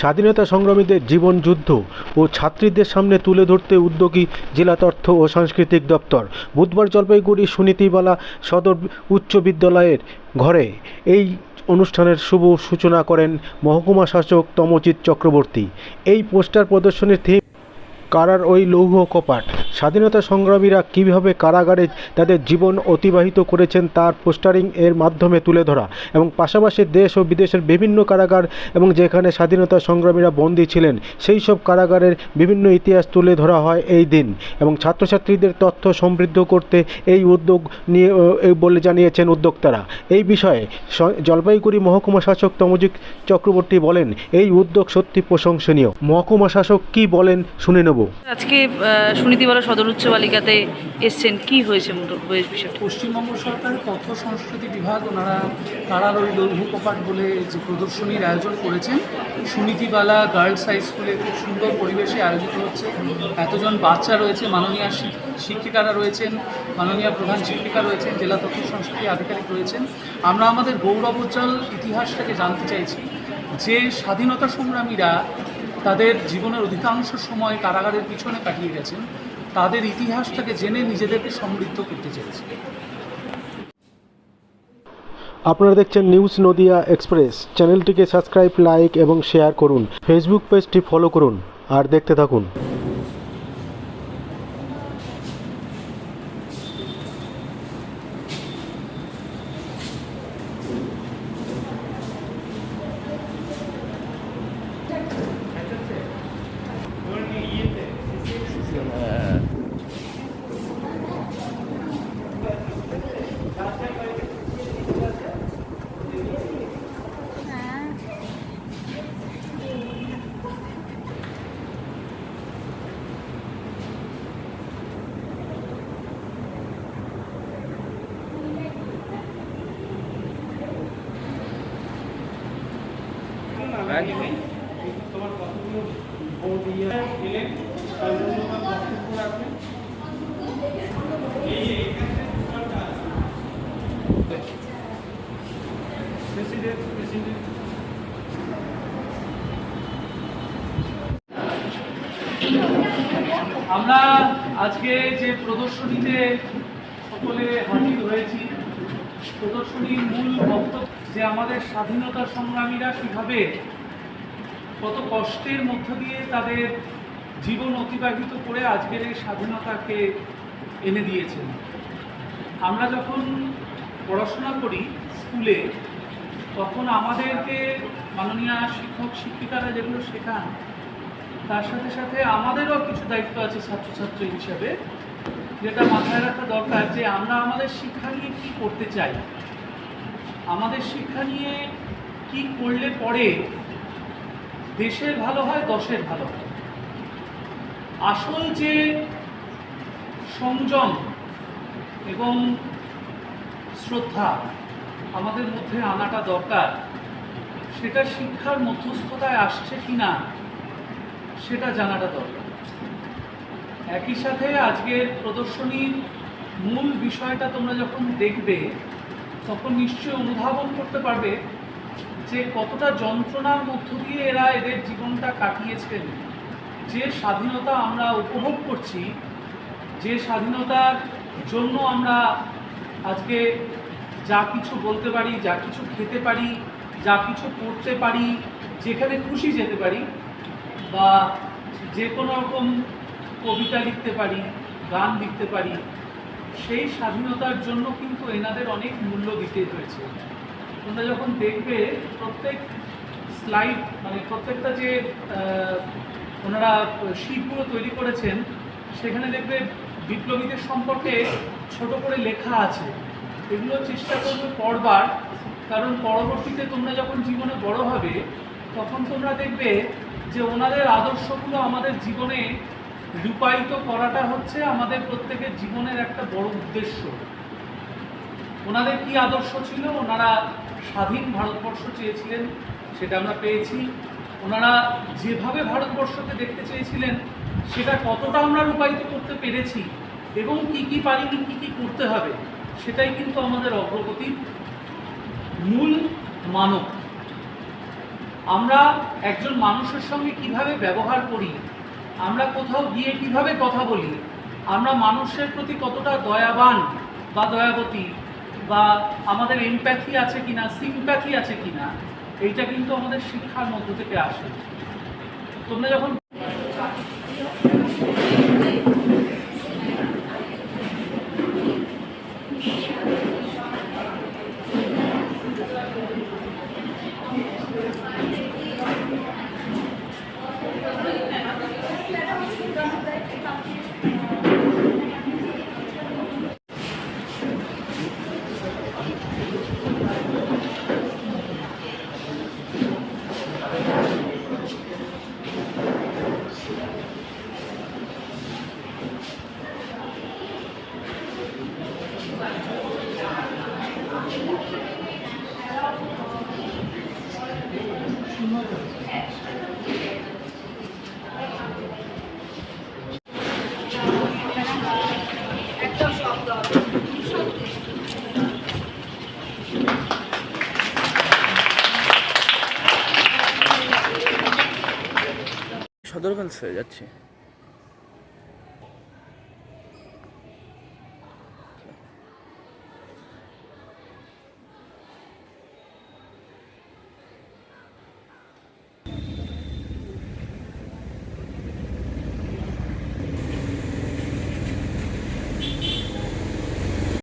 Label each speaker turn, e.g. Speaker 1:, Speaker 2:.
Speaker 1: স্বাধীনতা সংগ্রামীদের জীবন যুদ্ধ ও ছাত্রীদের সামনে তুলে ধরতে উদ্যোগী জেলা তথ্য ও সাংস্কৃতিক দপ্তর বুধবার জলপাইগুড়ি সুনীতিবালা সদর উচ্চ বিদ্যালয়ের ঘরে এই অনুষ্ঠানের শুভ সূচনা করেন মহকুমা শাসক তমচিত চক্রবর্তী। এই পোস্টার প্রদর্শনীর থিম, কারার ওই লৌহ কপাট। স্বাধীনতা সংগ্রামীরা কীভাবে কারাগারে তাদের জীবন অতিবাহিত করেছেন তার পোস্টারিং এর মাধ্যমে তুলে ধরা এবং পাশাপাশি দেশ ও বিদেশের বিভিন্ন কারাগার এবং যেখানে স্বাধীনতা সংগ্রামীরা বন্দী ছিলেন, সেই সব কারাগারের বিভিন্ন ইতিহাস তুলে ধরা হয় এই দিন এবং ছাত্রছাত্রীদের তথ্য সমৃদ্ধ করতে এই উদ্যোগ নিয়ে বলে জানিয়েছেন উদ্যোক্তারা। এই বিষয়ে জলপাইগুড়ি মহকুমা শাসক তমজিৎ চক্রবর্তী বলেন, এই উদ্যোগ সত্যি প্রশংসনীয়। মহকুমা শাসক কি বলেন শুনে নেব।
Speaker 2: আজকে সুনীতিবালা সদর উচ্চ বালিকাতে এসছেন। কি হয়েছে
Speaker 3: পশ্চিমবঙ্গ সরকারের তথ্য সংস্কৃতি বিভাগ, ওনারা তারার ওই লৌহ কপাট বলে যে প্রদর্শনীর আয়োজন করেছেন। সুনীতিবালা গার্লস হাই স্কুলে খুব সুন্দর পরিবেশে আয়োজিত হচ্ছে। এতজন বাচ্চা রয়েছে, মাননীয় শিক্ষিকারা রয়েছেন, মাননীয় প্রধান শিক্ষিকা রয়েছেন, জেলা তথ্য সংস্কৃতি আধিকারিক রয়েছেন। আমরা আমাদের গৌরবোজ্জ্বল ইতিহাসটাকে জানতে চাইছি যে স্বাধীনতা সংগ্রামীরা তাদের জীবনের অধিকাংশ সময় কারাগারের পিছনে কাটিয়ে গেছেন। তাদের ইতিহাসটাকে জেনে নিজেদেরকে সমৃদ্ধ করতে চেয়েছে।
Speaker 1: আপনারা দেখছেন নিউজ নদিয়া এক্সপ্রেস। চ্যানেলটিকে সাবস্ক্রাইব, লাইক এবং শেয়ার করুন। ফেসবুক পেজটি ফলো করুন আর দেখতে থাকুন।
Speaker 3: আমরা আজকে যে প্রদর্শনীতে সকলে হাজির হয়েছি, প্রদর্শনীর মূল বক্তব্য যে আমাদের স্বাধীনতা সংগ্রামীরা কীভাবে কত কষ্টের মধ্য দিয়ে তাদের জীবন অতিবাহিত করে আজকের এই স্বাধীনতাকে এনে দিয়েছেন। আমরা যখন পড়াশোনা করি স্কুলে, তখন আমাদেরকে মাননীয় শিক্ষক, শিক্ষিকারা যেগুলো শেখান, তার সাথে সাথে আমাদেরও কিছু দায়িত্ব আছে ছাত্রছাত্রী হিসেবে, যেটা মাথায় রাখা দরকার যে আমরা আমাদের শিক্ষা নিয়ে কী করতে চাই। আমাদের শিক্ষা নিয়ে কি করলে পরে দেশের ভালো হয়, দশের ভালো হয়। আসল যে সংযম এবং শ্রদ্ধা আমাদের মধ্যে আনাটা দরকার, সেটা শিক্ষার মধ্যস্থতায় আসছে কি না সেটা জানাটা দরকার। একই সাথে আজকের প্রদর্শনীর মূল বিষয়টা তোমরা যখন দেখবে, তখন নিশ্চয়ই অনুধাবন করতে পারবে যে কতটা যন্ত্রণার মধ্য দিয়ে এরা এদের জীবনটা কাটিয়েছেন, যে স্বাধীনতা আমরা উপভোগ করছি, যে স্বাধীনতার জন্য আমরা আজকে যা কিছু বলতে পারি, যা কিছু খেতে পারি, যা কিছু করতে পারি, যেখানে খুশি যেতে পারি, বা যে কোনো রকম কবিতা লিখতে পারি, গান লিখতে পারি, সেই স্বাধীনতার জন্য কিন্তু এনাদের অনেক মূল্য দিতে হয়েছে। তোমরা যখন দেখবে প্রত্যেক স্লাইড মানে প্রত্যেকটা যে ওনারা শিটগুলো তৈরি করেছেন, সেখানে দেখবে বিপ্লবীদের সম্পর্কে ছোট করে লেখা আছে। এগুলো চেষ্টা করবে পড়বার, কারণ পরবর্তীতে তোমরা যখন জীবনে বড় হবে, তখন তোমরা দেখবে যে ওনাদের আদর্শগুলো আমাদের জীবনে রূপায়িত করাটা হচ্ছে আমাদের প্রত্যেকের জীবনের একটা বড় উদ্দেশ্য। ওনাদের কি আদর্শ ছিল? ওনারা স্বাধীন ভারতবর্ষ চেয়েছিলেন, সেটা আমরা পেয়েছি। ওনারা যেভাবে ভারতবর্ষকে দেখতে চেয়েছিলেন, সেটা কতটা আমরা রূপায়িত করতে পেরেছি এবং কি কি পারিনি, কি কি করতে হবে, সেটাই কিন্তু আমাদের অগ্রগতির মূল মানব। আমরা একজন মানুষের সঙ্গে কীভাবে ব্যবহার করি, আমরা কোথাও গিয়ে কীভাবে কথা বলি, আমরা মানুষের প্রতি কতটা দয়াবান বা দয়াবতী বা আমাদের এমপ্যাথি আছে কিনা সিম্প্যাথি আছে কিনা, এইটা কিন্তু আমাদের শিক্ষার মধ্য থেকে আসে। তোমরা যখন
Speaker 4: সদরগঞ্জ হয়ে যাচ্ছে